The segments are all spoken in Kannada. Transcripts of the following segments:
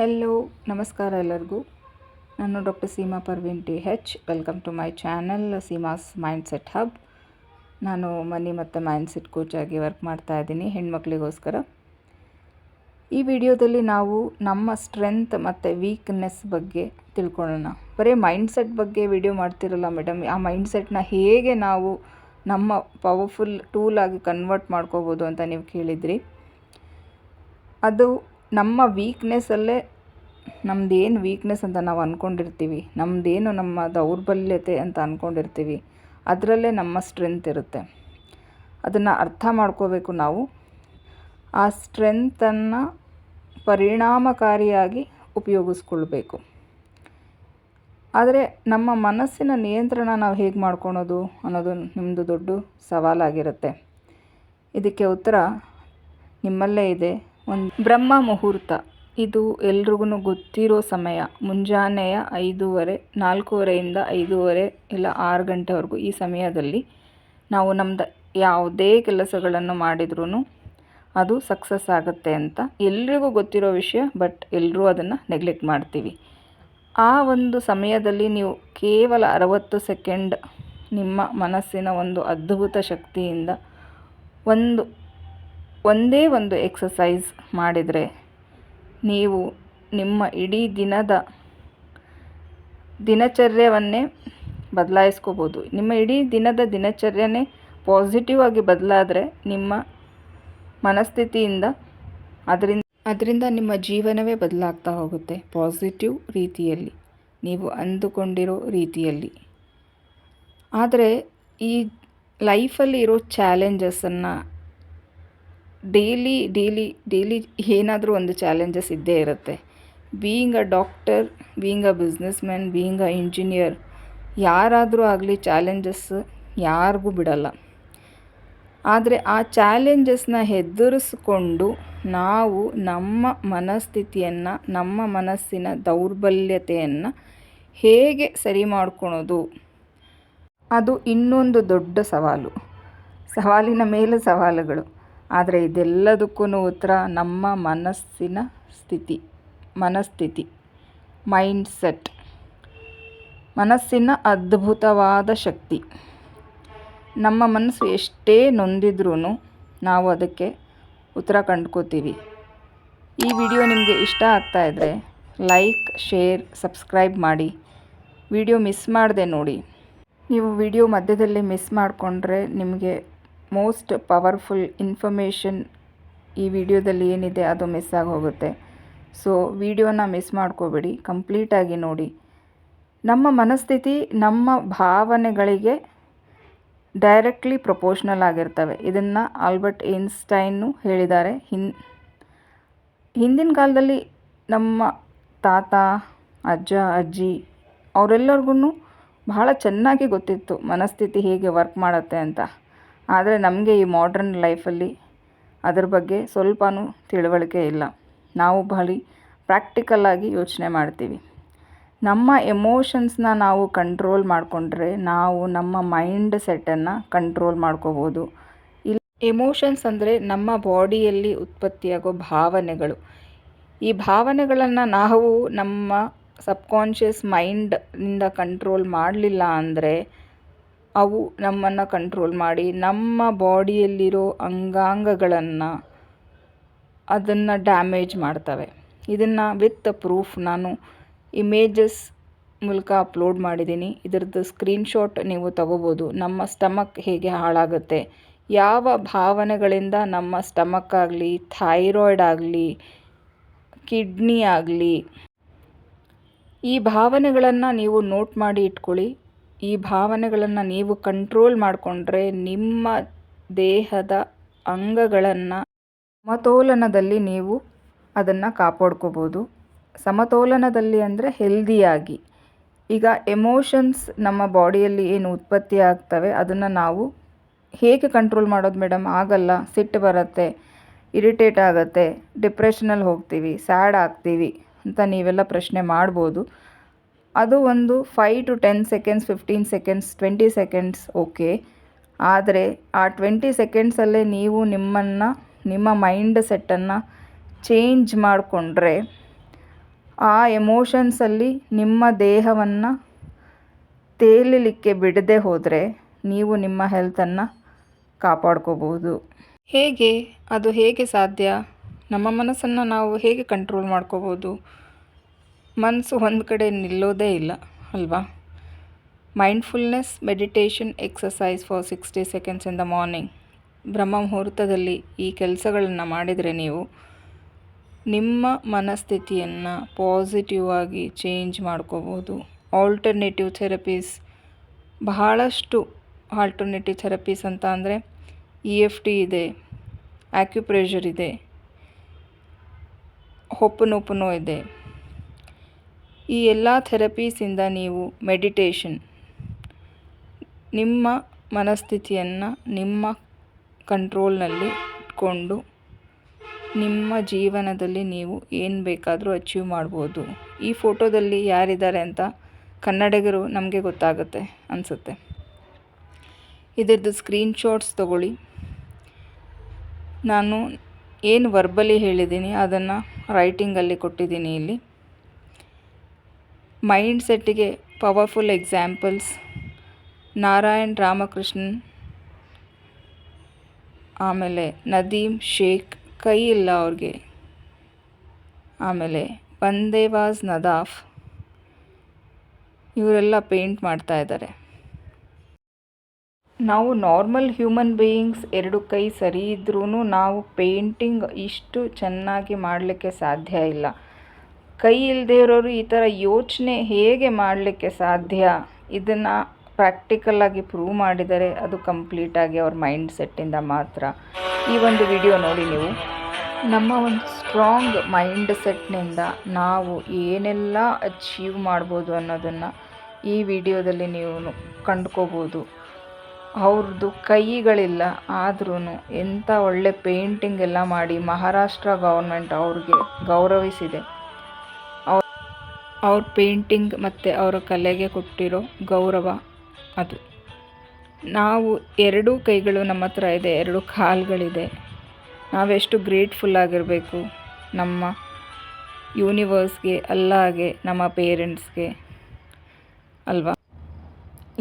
ಹೆಲೋ ನಮಸ್ಕಾರ ಎಲ್ಲರಿಗೂ. ನಾನು doctor Seema Parveen T H welcome to my channel Seema's mind set hub ನಾನು ಮನಿ ಮತ್ತು ಮೈಂಡ್ಸೆಟ್ ಕೋಚ್ ಆಗಿ ವರ್ಕ್ ಮಾಡ್ತಾ ಇದ್ದೀನಿ ಹೆಣ್ಮಕ್ಳಿಗೋಸ್ಕರ. ಈ ವಿಡಿಯೋದಲ್ಲಿ ನಾವು ನಮ್ಮ ಸ್ಟ್ರೆಂತ್ ಮತ್ತು ವೀಕ್ನೆಸ್ ಬಗ್ಗೆ ತಿಳ್ಕೊಳ್ಳೋಣ. ಬರೀ ಮೈಂಡ್ಸೆಟ್ ಬಗ್ಗೆ ವಿಡಿಯೋ ಮಾಡ್ತಿರಲ್ಲ ಮೇಡಮ್ ಆ ಮೈಂಡ್ ಸೆಟ್ನ ಹೇಗೆ ನಾವು ನಮ್ಮ ಪವರ್ಫುಲ್ ಟೂಲಾಗಿ ಕನ್ವರ್ಟ್ ಮಾಡ್ಕೋಬೋದು ಅಂತ ನೀವು ಕೇಳಿದ್ರಿ. ಅದು ನಮ್ಮ ವೀಕ್ನೆಸ್ಸಲ್ಲೇ ನಮ್ಮದೇನು ವೀಕ್ನೆಸ್ ಅಂತ ನಾವು ಅಂದ್ಕೊಂಡಿರ್ತೀವಿ ನಮ್ಮದೇನು ನಮ್ಮ ದೌರ್ಬಲ್ಯತೆ ಅಂತ ಅಂದ್ಕೊಂಡಿರ್ತೀವಿ ಅದರಲ್ಲೇ ನಮ್ಮ ಸ್ಟ್ರೆಂತ್ ಇರುತ್ತೆ. ಅದನ್ನು ಅರ್ಥ ಮಾಡ್ಕೋಬೇಕು ನಾವು. ಆ ಸ್ಟ್ರೆಂತನ್ನು ಪರಿಣಾಮಕಾರಿಯಾಗಿ ಉಪಯೋಗಿಸ್ಕೊಳ್ಬೇಕು. ಆದರೆ ನಮ್ಮ ಮನಸ್ಸಿನ ನಿಯಂತ್ರಣ ನಾವು ಹೇಗೆ ಮಾಡ್ಕೊಳೋದು ಅನ್ನೋದು ನಿಮ್ಮದು ದೊಡ್ಡ ಸವಾಲಾಗಿರುತ್ತೆ. ಇದಕ್ಕೆ ಉತ್ತರ ನಿಮ್ಮಲ್ಲೇ ಇದೆ. ಒಂದು ಬ್ರಹ್ಮ ಮುಹೂರ್ತ. ಇದು ಎಲ್ರಿಗೂ ಗೊತ್ತಿರೋ ಸಮಯ. ಮುಂಜಾನೆಯ ಐದೂವರೆ, ನಾಲ್ಕೂವರೆಯಿಂದ ಐದೂವರೆ ಇಲ್ಲ ಆರು ಗಂಟೆವರೆಗೂ ಈ ಸಮಯದಲ್ಲಿ ನಾವು ನಮ್ದು ಯಾವುದೇ ಕೆಲಸಗಳನ್ನು ಮಾಡಿದ್ರೂ ಅದು ಸಕ್ಸಸ್ ಆಗುತ್ತೆ ಅಂತ ಎಲ್ರಿಗೂ ಗೊತ್ತಿರೋ ವಿಷಯ, ಬಟ್ ಎಲ್ಲರೂ ಅದನ್ನು ನೆಗ್ಲೆಕ್ಟ್ ಮಾಡ್ತೀವಿ. ಆ ಒಂದು ಸಮಯದಲ್ಲಿ ನೀವು ಕೇವಲ ಅರವತ್ತು ಸೆಕೆಂಡ್ ನಿಮ್ಮ ಮನಸ್ಸಿನ ಒಂದು ಅದ್ಭುತ ಶಕ್ತಿಯಿಂದ ಒಂದು ಒಂದೇ ಒಂದು ಎಕ್ಸಸೈಸ್ ಮಾಡಿದರೆ ನೀವು ನಿಮ್ಮ ಇಡೀ ದಿನದ ದಿನಚರ್ಯವನ್ನೇ ಬದಲಾಯಿಸ್ಕೋಬೋದು. ನಿಮ್ಮ ಇಡೀ ದಿನದ ದಿನಚರ್ಯನೇ ಪಾಸಿಟಿವ್ ಆಗಿ ಬದಲಾದರೆ ನಿಮ್ಮ ಮನಸ್ಥಿತಿಯಿಂದ ಅದರಿಂದ ಅದರಿಂದ ನಿಮ್ಮ ಜೀವನವೇ ಬದಲಾಗ್ತಾ ಹೋಗುತ್ತೆ ಪಾಸಿಟಿವ್ ರೀತಿಯಲ್ಲಿ. ನೀವು ಅಂದುಕೊಂಡಿರೋ ರೀತಿಯಲ್ಲಿ. ಆದರೆ ಈ ಲೈಫಲ್ಲಿ ಇರೋ ಚಾಲೆಂಜಸನ್ನು ಡೈಲಿ ಡೈಲಿ ಡೈಲಿ ಏನಾದರೂ ಒಂದು ಚಾಲೆಂಜಸ್ ಇದ್ದೇ ಇರುತ್ತೆ. Being a doctor, being a businessman being a engineer, ಯಾರಾದರೂ ಆಗಲಿ ಚಾಲೆಂಜಸ್ ಯಾರಿಗೂ ಬಿಡಲ್ಲ. ಆದರೆ ಆ ಚಾಲೆಂಜಸ್ನ ಹೆದರಿಸ್ಕೊಂಡು ನಾವು ನಮ್ಮ ಮನಸ್ಥಿತಿಯನ್ನು, ನಮ್ಮ ಮನಸ್ಸಿನ ದೌರ್ಬಲ್ಯತೆಯನ್ನು ಹೇಗೆ ಸರಿ ಮಾಡ್ಕೊಳೋದು? ಅದು ಇನ್ನೊಂದು ದೊಡ್ಡ ಸವಾಲು. ಸವಾಲಿನ ಮೇಲೆ ಸವಾಲುಗಳು. ಆದರೆ ಇದೆಲ್ಲದಕ್ಕೂ ಉತ್ತರ ನಮ್ಮ ಮನಸ್ಸಿನ ಸ್ಥಿತಿ, ಮನಸ್ಥಿತಿ ಮೈಂಡ್ಸೆಟ್ ಮನಸ್ಸಿನ ಅದ್ಭುತವಾದ ಶಕ್ತಿ. ನಮ್ಮ ಮನಸ್ಸು ಎಷ್ಟೇ ನೊಂದಿದ್ರೂ ನಾವು ಅದಕ್ಕೆ ಉತ್ತರ ಕಂಡ್ಕೋತೀವಿ. ಈ ವಿಡಿಯೋ ನಿಮಗೆ ಇಷ್ಟ ಆಗ್ತಾ ಇದ್ದರೆ ಲೈಕ್ ಶೇರ್ ಸಬ್ಸ್ಕ್ರೈಬ್ ಮಾಡಿ. ವಿಡಿಯೋ ಮಿಸ್ ಮಾಡದೆ ನೋಡಿ. ನೀವು ವಿಡಿಯೋ ಮಧ್ಯದಲ್ಲಿ ಮಿಸ್ ಮಾಡಿಕೊಂಡ್ರೆ ನಿಮಗೆ ಮೋಸ್ಟ್ ಪವರ್ಫುಲ್ ಇನ್ಫಾರ್ಮೇಷನ್ ಈ ವಿಡಿಯೋದಲ್ಲಿ ಏನಿದೆ ಅದು ಮಿಸ್ ಆಗಿ ಹೋಗುತ್ತೆ ಸೊ, ವಿಡಿಯೋನ ಮಿಸ್ ಮಾಡ್ಕೋಬೇಡಿ, ಕಂಪ್ಲೀಟಾಗಿ ನೋಡಿ. ನಮ್ಮ ಮನಸ್ಥಿತಿ, ನಮ್ಮ ಭಾವನೆಗಳಿಗೆ ಡೈರೆಕ್ಟ್ಲಿ ಪ್ರಪೋರ್ಷ್ನಲ್ ಆಗಿರ್ತವೆ. ಇದನ್ನು ಆಲ್ಬರ್ಟ್ ಏನ್ಸ್ಟೈನು ಹೇಳಿದ್ದಾರೆ. ಹಿನ್, ಹಿಂದಿನ ಕಾಲದಲ್ಲಿ ನಮ್ಮ ತಾತ, ಅಜ್ಜ, ಅಜ್ಜಿ ಅವರೆಲ್ಲರಿಗೂ ಬಹಳ ಚೆನ್ನಾಗಿ ಗೊತ್ತಿತ್ತು ಮನಸ್ಥಿತಿ ಹೇಗೆ ವರ್ಕ್ ಮಾಡುತ್ತೆ ಅಂತ. ಆದರೆ ನಮಗೆ ಈ ಮಾಡ್ರನ್ ಲೈಫಲ್ಲಿ ಅದ್ರ ಬಗ್ಗೆ ಸ್ವಲ್ಪನೂ ತಿಳುವಳಿಕೆ ಇಲ್ಲ. ನಾವು ಬಹಳ ಪ್ರಾಕ್ಟಿಕಲ್ಲಾಗಿ ಯೋಚನೆ ಮಾಡ್ತೀವಿ. ನಮ್ಮ ಎಮೋಷನ್ಸ್ನ ನಾವು ಕಂಟ್ರೋಲ್ ಮಾಡಿಕೊಂಡ್ರೆ ನಾವು ನಮ್ಮ ಮೈಂಡ್ ಸೆಟ್ಟನ್ನು ಕಂಟ್ರೋಲ್ ಮಾಡ್ಕೋಬೋದು. ಇಲ್ಲಿ ಎಮೋಷನ್ಸ್ ಅಂದರೆ ನಮ್ಮ ಬಾಡಿಯಲ್ಲಿ ಉತ್ಪತ್ತಿಯಾಗೋ ಭಾವನೆಗಳು. ಈ ಭಾವನೆಗಳನ್ನು ನಾವು ನಮ್ಮ ಸಬ್ಕಾನ್ಷಿಯಸ್ ಮೈಂಡ್ನಿಂದ ಕಂಟ್ರೋಲ್ ಮಾಡಲಿಲ್ಲ ಅಂದರೆ ಅವು ನಮ್ಮನ್ನು ಕಂಟ್ರೋಲ್ ಮಾಡಿ ನಮ್ಮ ಬಾಡಿಯಲ್ಲಿರೋ ಅಂಗಾಂಗಗಳನ್ನು ಅದನ್ನು ಡ್ಯಾಮೇಜ್ ಮಾಡ್ತವೆ. ಇದನ್ನು ವಿತ್ ಪ್ರೂಫ್ ನಾನು ಇಮೇಜಸ್ ಮೂಲಕ ಅಪ್ಲೋಡ್ ಮಾಡಿದ್ದೀನಿ. ಇದರದ್ದು ಸ್ಕ್ರೀನ್ಶಾಟ್ ನೀವು ತಗೋಬೋದು. ನಮ್ಮ ಸ್ಟಮಕ್ ಹೇಗೆ ಹಾಳಾಗುತ್ತೆ. ಯಾವ ಭಾವನೆಗಳಿಂದ ನಮ್ಮ ಸ್ಟಮಕ್ ಆಗಲಿ ಥೈರಾಯ್ಡ್ ಆಗಲಿ ಕಿಡ್ನಿ ಆಗಲಿ ಈ ಭಾವನೆಗಳನ್ನು ನೀವು ನೋಟ್ ಮಾಡಿ ಇಟ್ಕೊಳ್ಳಿ. ಈ ಭಾವನೆಗಳನ್ನು ನೀವು ಕಂಟ್ರೋಲ್ ಮಾಡಿಕೊಂಡ್ರೆ ನಿಮ್ಮ ದೇಹದ ಅಂಗಗಳನ್ನು ಸಮತೋಲನದಲ್ಲಿ ನೀವು ಅದನ್ನು ಕಾಪಾಡ್ಕೋಬೋದು. ಸಮತೋಲನದಲ್ಲಿ ಅಂದರೆ ಹೆಲ್ದಿಯಾಗಿ ಈಗ ಎಮೋಷನ್ಸ್ ನಮ್ಮ ಬಾಡಿಯಲ್ಲಿ ಏನು ಉತ್ಪತ್ತಿ ಆಗ್ತವೆ, ಅದನ್ನು ನಾವು ಹೇಗೆ ಕಂಟ್ರೋಲ್ ಮಾಡೋದು ಮೇಡಮ್ ಆಗಲ್ಲ, ಸಿಟ್ಟು ಬರುತ್ತೆ ಇರಿಟೇಟ್ ಆಗುತ್ತೆ ಡಿಪ್ರೆಷನಲ್ಲಿ ಹೋಗ್ತೀವಿ ಸ್ಯಾಡ್ ಆಗ್ತೀವಿ ಅಂತ ನೀವೆಲ್ಲ ಪ್ರಶ್ನೆ ಮಾಡ್ಬೋದು. ಅದು ಒಂದು five to ten seconds fifteen seconds twenty seconds okay ಆದರೆ ಆ ಟ್ವೆಂಟಿ ಸೆಕೆಂಡ್ಸಲ್ಲೇ ನೀವು ನಿಮ್ಮನ್ನು, ನಿಮ್ಮ ಮೈಂಡ್ ಸೆಟ್ಟನ್ನು ಚೇಂಜ್ ಮಾಡಿಕೊಂಡ್ರೆ ಆ ಎಮೋಷನ್ಸಲ್ಲಿ ನಿಮ್ಮ ದೇಹವನ್ನು ತೇಲಿಲಿಕ್ಕೆ ಬಿಡದೆ ಹೋದರೆ ನೀವು ನಿಮ್ಮ ಹೆಲ್ತನ್ನು ಕಾಪಾಡ್ಕೋಬೋದು ಹೇಗೆ? ಅದು ಹೇಗೆ ಸಾಧ್ಯ? ನಮ್ಮ ಮನಸ್ಸನ್ನು ನಾವು ಹೇಗೆ ಕಂಟ್ರೋಲ್ ಮಾಡ್ಕೋಬೋದು ಮನಸ್ಸು ಒಂದು ಕಡೆ ನಿಲ್ಲೋದೇ ಇಲ್ಲ, ಅಲ್ವಾ? Mindfulness meditation exercise for sixty seconds in the morning ಬ್ರಹ್ಮ ಮುಹೂರ್ತದಲ್ಲಿ ಈ ಕೆಲಸಗಳನ್ನು ಮಾಡಿದರೆ ನೀವು ನಿಮ್ಮ ಮನಸ್ಥಿತಿಯನ್ನು ಪಾಸಿಟಿವ್ ಆಗಿ ಚೇಂಜ್ ಮಾಡ್ಕೋಬೋದು. ಆಲ್ಟರ್ನೇಟಿವ್ ಥೆರಪೀಸ್ ಬಹಳಷ್ಟು ಆಲ್ಟರ್ನೇಟಿವ್ ಥೆರಪೀಸ್ ಅಂತ ಅಂದರೆ ಇ ಎಫ್ ಟಿ ಇದೆ ಆ್ಯಕ್ಯುಪ್ರೆಷರ್ ಇದೆ ಹೊಪ್ಪನೊಪ್ಪನೋ ಇದೆ. ಈ ಎಲ್ಲ ಥೆರಪೀಸಿಂದ ನೀವು ಮೆಡಿಟೇಷನ್, ನಿಮ್ಮ ಮನಸ್ಥಿತಿಯನ್ನು ನಿಮ್ಮ ಕಂಟ್ರೋಲ್ನಲ್ಲಿ ಇಟ್ಕೊಂಡು ನಿಮ್ಮ ಜೀವನದಲ್ಲಿ ನೀವು ಏನು ಬೇಕಾದರೂ ಅಚೀವ್ ಮಾಡ್ಬೋದು. ಈ ಫೋಟೋದಲ್ಲಿ ಯಾರಿದ್ದಾರೆ ಅಂತ ಕನ್ನಡಿಗರು ನಮಗೆ ಗೊತ್ತಾಗುತ್ತೆ ಅನಿಸುತ್ತೆ. ಇದರದ್ದು ಸ್ಕ್ರೀನ್ಶಾಟ್ಸ್ ತಗೊಳ್ಳಿ. ನಾನು ಏನು ವರ್ಬಲಿ ಹೇಳಿದ್ದೀನಿ ಅದನ್ನು ರೈಟಿಂಗಲ್ಲಿ ಕೊಟ್ಟಿದ್ದೀನಿ ಇಲ್ಲಿ. ಮೈಂಡ್ ಸೆಟ್ಟಿಗೆ ಪವರ್ಫುಲ್ ಎಕ್ಸಾಂಪಲ್ಸ್ ನಾರಾಯಣ್ ರಾಮಕೃಷ್ಣನ್ ಆಮೇಲೆ ನದೀಮ್ ಶೇಖ್, ಕೈ ಇಲ್ಲ ಅವ್ರಿಗೆ. ಆಮೇಲೆ ಬಂದೇವಾಜ್ ನದಾಫ್. ಇವರೆಲ್ಲ ಪೇಂಟ್ ಮಾಡ್ತಾ ಇದ್ದಾರೆ ನಾವು ನಾರ್ಮಲ್ ಹ್ಯೂಮನ್ ಬೀಯಿಂಗ್ಸ್ ಎರಡು ಕೈ ಸರಿ ಇದ್ರೂ ನಾವು ಪೇಂಟಿಂಗ್ ಇಷ್ಟು ಚೆನ್ನಾಗಿ ಮಾಡಲಿಕ್ಕೆ ಸಾಧ್ಯ ಇಲ್ಲ. ಕೈ ಇಲ್ಲದೆ ಇರೋರು ಈ ಥರ ಯೋಚನೆ ಹೇಗೆ ಮಾಡಲಿಕ್ಕೆ ಸಾಧ್ಯ? ಇದನ್ನು ಪ್ರಾಕ್ಟಿಕಲ್ಲಾಗಿ ಪ್ರೂವ್ ಮಾಡಿದರೆ ಅದು ಕಂಪ್ಲೀಟಾಗಿ ಅವ್ರ ಮೈಂಡ್ ಸೆಟ್ಟಿಂದ ಮಾತ್ರ. ಈ ಒಂದು ವಿಡಿಯೋ ನೋಡಿ ನೀವು. ನಮ್ಮ ಒಂದು ಸ್ಟ್ರಾಂಗ್ ಮೈಂಡ್ ಸೆಟ್ನಿಂದ ನಾವು ಏನೆಲ್ಲ ಅಚೀವ್ ಮಾಡ್ಬೋದು ಅನ್ನೋದನ್ನು ಈ ವಿಡಿಯೋದಲ್ಲಿ ನೀವು ಕಂಡ್ಕೋಬೋದು. ಅವ್ರದ್ದು ಕೈಗಳಿಲ್ಲ ಆದ್ರೂ ಎಂಥ ಒಳ್ಳೆ ಪೇಂಟಿಂಗ್ ಎಲ್ಲ ಮಾಡಿ ಮಹಾರಾಷ್ಟ್ರ ಗೌರ್ಮೆಂಟ್ ಅವ್ರಿಗೆ ಗೌರವಿಸಿದೆ. ಅವ್ರ ಪೇಂಟಿಂಗ್ ಮತ್ತು ಅವರ ಕಲೆಗೆ ಕೊಟ್ಟಿರೋ ಗೌರವ ಅದು. ನಾವು ಎರಡೂ ಕೈಗಳು ನಮ್ಮ ಹತ್ರ ಇದೆ, ಎರಡು ಕಾಲುಗಳಿದೆ. ನಾವೆಷ್ಟು ಗ್ರೇಟ್ಫುಲ್ ಆಗಿರಬೇಕು ನಮ್ಮ ಯೂನಿವರ್ಸ್ಗೆ ಅಲ್ಲಾಗೆ, ನಮ್ಮ ಪೇರೆಂಟ್ಸ್ಗೆ ಅಲ್ವಾ?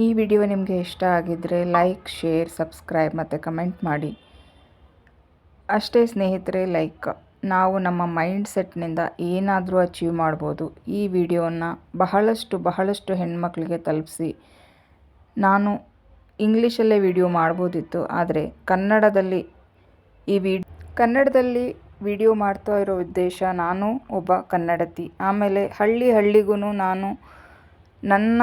ಈ ವಿಡಿಯೋ ನಿಮಗೆ ಇಷ್ಟ ಆಗಿದ್ದರೆ ಲೈಕ್ ಶೇರ್ ಸಬ್ಸ್ಕ್ರೈಬ್ ಮತ್ತು ಕಮೆಂಟ್ ಮಾಡಿ. ಅಷ್ಟೇ ಸ್ನೇಹಿತರೆ ಲೈಕ್ ನಾವು ನಮ್ಮ ಮೈಂಡ್ ಸೆಟ್ನಿಂದ ಏನಾದರೂ ಅಚೀವ್ ಮಾಡ್ಬೋದು. ಈ ವಿಡಿಯೋನ ಬಹಳಷ್ಟು ಬಹಳಷ್ಟು ಹೆಣ್ಮಕ್ಳಿಗೆ ತಲುಪಿಸಿ. ನಾನು ಇಂಗ್ಲೀಷಲ್ಲೇ ವಿಡಿಯೋ ಮಾಡ್ಬೋದಿತ್ತು, ಆದರೆ ಕನ್ನಡದಲ್ಲಿ ಈ ವಿಡ್ ಕನ್ನಡದಲ್ಲಿ ವಿಡಿಯೋ ಮಾಡ್ತಾ ಇರೋ ಉದ್ದೇಶ ನಾನು ಒಬ್ಬ ಕನ್ನಡತಿ. ಆಮೇಲೆ ಹಳ್ಳಿ ಹಳ್ಳಿಗೂ ನಾನು ನನ್ನ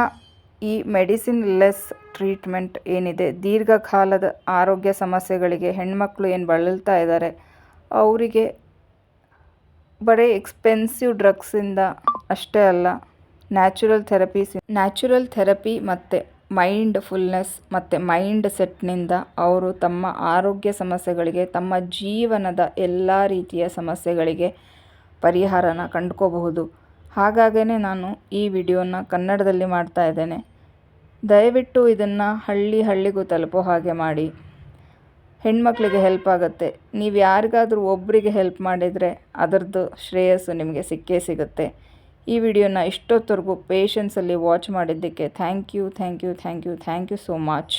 ಈ ಮೆಡಿಸಿನ್ ಲೆಸ್ ಟ್ರೀಟ್ಮೆಂಟ್ ಏನಿದೆ, ದೀರ್ಘಕಾಲದ ಆರೋಗ್ಯ ಸಮಸ್ಯೆಗಳಿಗೆ ಹೆಣ್ಮಕ್ಳು ಏನು ಬಳಲ್ತಾ ಇದ್ದಾರೆ ಅವರಿಗೆ ಬರೀ ಎಕ್ಸ್ಪೆನ್ಸಿವ್ ಡ್ರಗ್ಸಿಂದ ಅಷ್ಟೇ ಅಲ್ಲ ನ್ಯಾಚುರಲ್ ಥೆರಪೀಸ್ ನ್ಯಾಚುರಲ್ ಥೆರಪಿ ಮತ್ತು ಮೈಂಡ್ ಫುಲ್ನೆಸ್ ಮತ್ತು ಮೈಂಡ್ ಸೆಟ್ನಿಂದ ಅವರು ತಮ್ಮ ಆರೋಗ್ಯ ಸಮಸ್ಯೆಗಳಿಗೆ, ತಮ್ಮ ಜೀವನದ ಎಲ್ಲ ರೀತಿಯ ಸಮಸ್ಯೆಗಳಿಗೆ ಪರಿಹಾರನ ಕಂಡುಕೋಬಹುದು. ಹಾಗಾಗೇ ನಾನು ಈ ವಿಡಿಯೋನ ಕನ್ನಡದಲ್ಲಿ ಮಾಡ್ತಾ ಇದ್ದೇನೆ. ದಯವಿಟ್ಟು ಇದನ್ನು ಹಳ್ಳಿ ಹಳ್ಳಿಗೂ ತಲುಪೋ ಹಾಗೆ ಮಾಡಿ. ಹೆಣ್ಮಕ್ಳಿಗೆ ಹೆಲ್ಪ್ ಆಗುತ್ತೆ. ನೀವು ಯಾರಿಗಾದರೂ ಒಬ್ಬರಿಗೆ ಹೆಲ್ಪ್ ಮಾಡಿದರೆ ಅದರದ್ದು ಶ್ರೇಯಸ್ಸು ನಿಮಗೆ ಸಿಕ್ಕೇ ಸಿಗುತ್ತೆ. ಈ ವಿಡಿಯೋನ ಇಷ್ಟೊತ್ತವರೆಗೂ ಪೇಷನ್ಸಲ್ಲಿ ವಾಚ್ ಮಾಡಿದ್ದಕ್ಕೆ thank you thank you thank you thank you so much